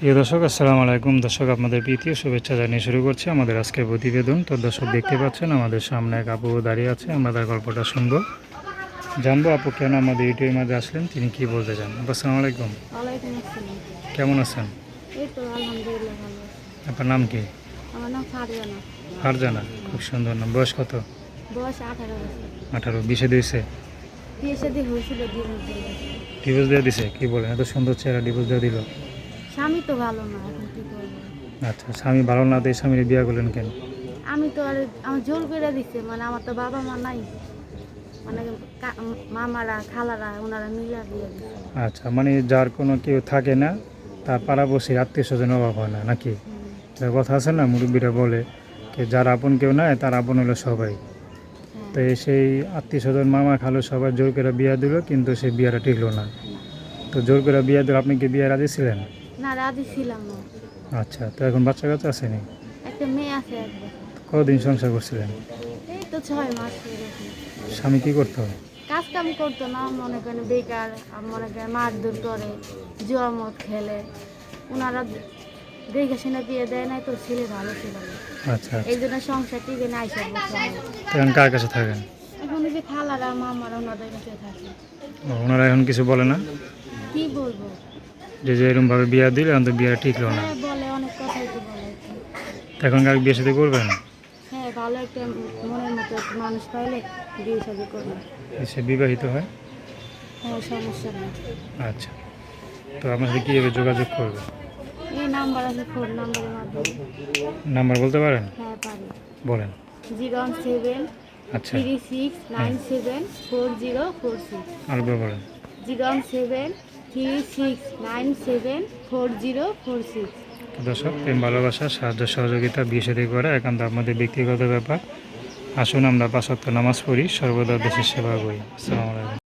প্রিয় দর্শক আসসালামু আলাইকুম। দর্শক আপনাদের প্রীতীয় শুভেচ্ছা জানিয়ে শুরু করছি আমাদের আজকের প্রতিবেদন। তো দর্শক দেখতে পাচ্ছেন আমাদের সামনে এক আপু দাঁড়িয়ে আছে আমরা তার গল্পটা শুনব। জানব আপু কেন আমাদের ইউটিউবের মাঝে আসলেন তিনি কি বলতে চান? আসসালামু আলাইকুম। কেমন আছেন? আপনার নাম কি? ফারজানা। খুব সুন্দর নাম। বয়স কত? আঠারো বিশে দিয়েছে। ডিভোর্স দিয়ে দিছে কি বলেন এত সুন্দর চেহারা ডিভোর্স দিয়ে দিল। স্বামী তো ভালো না এখন কি করব? আচ্ছা স্বামী ভালো না দিয়ে স্বামীর বিয়ে করলেন কেন? আমি তো আর আমার জোর করে দিচ্ছে মানে আমার তো বাবা মা নাই। মানে কা- মামারা খালারা ওনারা মিলা দিয়ে আচ্ছা মানে যার কোনো কেউ থাকে না তার পাড়াবসির আত্মীয় স্বজন অভাব হয় না নাকি? হুম, কথা আছে না মুরব্বীরা বলে যে যার আপন কেউ নাই তার আপন হলো সবাই। হ্যাঁ, তো এই সেই আত্মীয় স্বজন মামা খালো সবাই জোর করে বিয়া দিল কিন্তু সেই বিয়াটা টিকলো না। তো জোর করে বিয়া দিল আপনি কি বিয়ে রাজি ছিলেন না রাজি ছিলাম না। আচ্ছা তো এখন বাচ্চা কাচ্চা আসেনি? একটা মেয়ে আছে এক বছর। কতদিন সংসার করছিলেন? এই তো ছয় মাস স্বামী কি করতো? কাজ কাম করতো না মনে করেন বেকার আর মনে করেন মারধর করে জুয়া মদ খেলে। ওনারা দেখে শুনে বিয়ে দেয় নাই তো ছেলে ভালো ছিল আচ্ছা এই জন্য সংসার টিকে সব তো এখন কার কাছে থাকেন? এখন যে খালারা মামারা ওনাদের কাছে থাকে। ওনারা এখন কিছু বলে না? কি বলব? যে যে এরকমভাবে বিয়া দিলে এখন বিয়া টিকলো না। হ্যাঁ বলে অনেক কথাই তো বলে। এখন কার বিয়ে সাথে করবেন? হ্যাঁ ভালো একটা মনের মতো মানুষ পাইলে বিয়ে শাদি করবে। সে বিবাহিত হয়? হ্যাঁ সমস্যা নেই। আচ্ছা। তো আপনার সাথে কীভাবে যোগাযোগ করবে? এই নাম্বার আছে ফোন নাম্বারের মাধ্যমে। নাম্বার বলতে পারেন? হ্যাঁ পারি। বলেন। জিরো সেভেন আচ্ছা। Three six nine seven four zero four six. আরেকবার বলেন। জিরো সেভেন দর্শক, প্রেম, ভালোবাসা, সাহায্য, সহযোগিতা বিষয় সাথে করা একান্ত আমাদের ব্যক্তিগত ব্যাপার। আসুন আমরা পাঁচত্ব নামাজ পড়ি, সর্বদা দেশের সেবা করি। আসসালামু আলাইকুম।